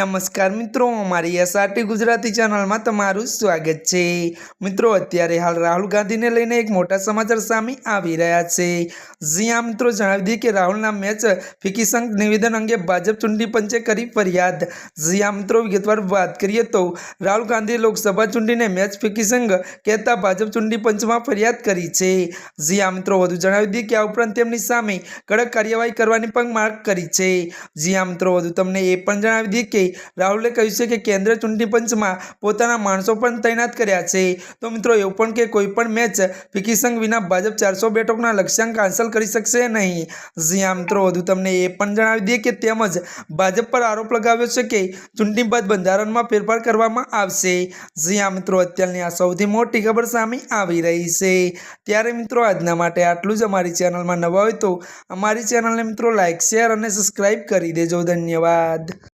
નમસ્કાર મિત્રો, અમારી એસઆરટી ગુજરાતી ચેનલમાં તમારું સ્વાગત છે. મિત્રો, અત્યારે હાલ રાહુલ ગાંધીને લઈને એક મોટા સમાચાર સામે આવી રહ્યા છે. જ્યાં મિત્રો, જણાવી દઈએ કે રાહુલના મેચ ફિકિસંગ નિવેદન અંગે ભાજપ ચૂંટણી પંચે કરી ફરિયાદ. જ્યાં મિત્રો, વિગતવાર વાત કરીએ તો રાહુલ ગાંધીએ લોકસભા ચૂંટણીને મેચ ફિકિસંગ કહેતા ભાજપ ચૂંટણી પંચમાં ફરિયાદ કરી છે. જ્યાં મિત્રો, વધુ જણાવી દઈએ કે આ ઉપરાંત તેમની સામે કડક કાર્યવાહી કરવાની પણ માંગ કરી છે. જ્યાં મિત્રો, વધુ તમને એ પણ જણાવી દઈએ કે રાહુલે કહ્યું છે કે કેન્દ્ર ચૂંટણી પંચમાં પોતાના માણસો પણ તૈનાત કર્યા છે. તો મિત્રો એવું પણ કે કોઈ પણ મેચ ફિકિસંગ વિના ભાજપ ચારસો બેઠકના લક્ષ્યાંક હાંસલ કરી શકશે નહીં. જ્યાં મિત્રો, વધુ તમને એ પણ જણાવી દઈએ કે તેમજ ભાજપ પર આરોપ લગાવ્યો છે કે ચૂંટણી બાદ બંધારણમાં ફેરફાર કરવામાં આવશે. જ્યાં મિત્રો, અત્યારની આ સૌથી મોટી ખબર સામે આવી રહી છે. ત્યારે મિત્રો આજના માટે આટલું જ અમારી ચેનલમાં નવા હોય તો અમારી ચેનલને મિત્રો લાઇક શેર અને સબસ્ક્રાઈબ કરી દેજો. ધન્યવાદ.